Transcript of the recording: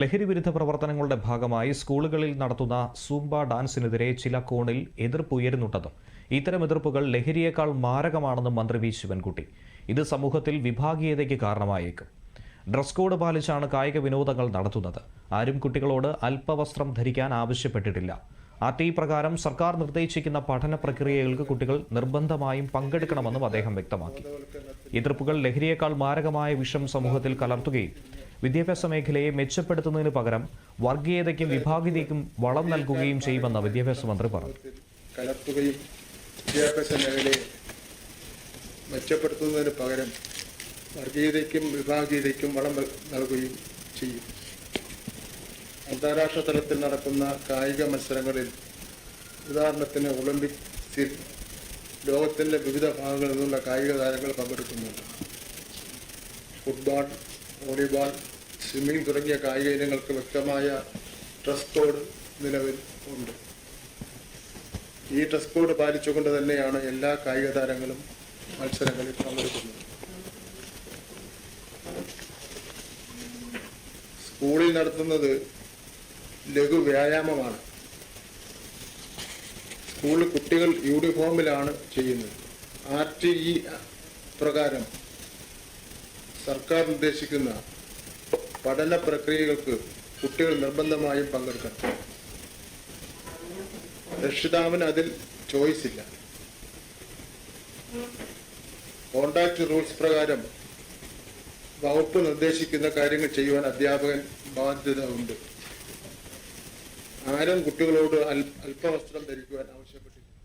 ലഹരി വിരുദ്ധ പ്രവർത്തനങ്ങളുടെ ഭാഗമായി സ്കൂളുകളിൽ നടത്തുന്ന സൂംബ ഡാൻസിനെതിരെ ചില കോണിൽ എതിർപ്പ് ഉയരുന്നുണ്ടെന്നും ഇത്തരം എതിർപ്പുകൾ ലഹരിയേക്കാൾ മാരകമാണെന്നും മന്ത്രി വി ശിവൻകുട്ടി. ഇത് സമൂഹത്തിൽ വിഭാഗീയതയ്ക്ക് കാരണമായേക്കും. ഡ്രസ് കോഡ് പാലിച്ചാണ് കായിക വിനോദങ്ങൾ നടത്തുന്നത്. ആരും കുട്ടികളോട് അല്പവസ്ത്രം ധരിക്കാൻ ആവശ്യപ്പെട്ടിട്ടില്ല. ആ ടി പ്രകാരം സർക്കാർ നിർദ്ദേശിക്കുന്ന പഠന പ്രക്രിയകൾക്ക് കുട്ടികൾ നിർബന്ധമായും പങ്കെടുക്കണമെന്നും അദ്ദേഹം വ്യക്തമാക്കി. എതിർപ്പുകൾ ലഹരിയേക്കാൾ മാരകമായ വിഷം സമൂഹത്തിൽ കലർത്തുകയും വിദ്യാഭ്യാസ മേഖലയെ മെച്ചപ്പെടുത്തുന്നതിന് പകരം വർഗീയതയ്ക്കും വിഭാഗീയതയ്ക്കും വളം നൽകുകയും ചെയ്യുമെന്ന് വിദ്യാഭ്യാസ മന്ത്രി പറഞ്ഞു. കലർത്തുകയും വിദ്യാഭ്യാസ മേഖലയെ മെച്ചപ്പെടുത്തുന്നതിന് പകരം വർഗീയതയ്ക്കും വിഭാഗീയതയ്ക്കും വളം നൽകുകയും ചെയ്യും. അന്താരാഷ്ട്ര തലത്തിൽ നടക്കുന്ന കായിക മത്സരങ്ങളിൽ ഉദാഹരണത്തിന് ഒളിമ്പിക്സിൽ ലോകത്തിന്റെ വിവിധ ഭാഗങ്ങളിൽ നിന്നുള്ള കായിക താരങ്ങൾ പങ്കെടുക്കുന്നുണ്ട്. ഫുട്ബോൾ വോളിബോൾ സ്വിമ്മിംഗ് തുടങ്ങിയ കായിക ഇനങ്ങൾക്ക് വ്യക്തമായ ഡ്രസ് കോഡ് നിലവിൽ ഉണ്ട്. ഈ ഡ്രസ് കോഡ് പാലിച്ചുകൊണ്ട് തന്നെയാണ് എല്ലാ കായിക താരങ്ങളും മത്സരങ്ങളിൽ പങ്കെടുക്കുന്നത്. സ്കൂളിൽ നടത്തുന്നത് ലഘു വ്യായാമമാണ്. സ്കൂളിൽ കുട്ടികൾ യൂണിഫോമിലാണ് ചെയ്യുന്നത്. ആർ ടി ഇ പ്രകാരം സർക്കാർ നിർദ്ദേശിക്കുന്ന പഠന പ്രക്രിയകൾക്ക് കുട്ടികൾ നിർബന്ധമായും പങ്കെടുക്കണം. രക്ഷിതാവിന് അതിൽ ചോയ്സ് ഇല്ല. കോണ്ടാക്ട് റൂൾസ് പ്രകാരം വകുപ്പ് നിർദ്ദേശിക്കുന്ന കാര്യങ്ങൾ ചെയ്യുവാൻ അധ്യാപകൻ ബാധ്യത ഉണ്ട്. ആരും കുട്ടികളോട് അല്പവസ്ത്രം ധരിക്കുവാൻ ആവശ്യപ്പെട്ടില്ല.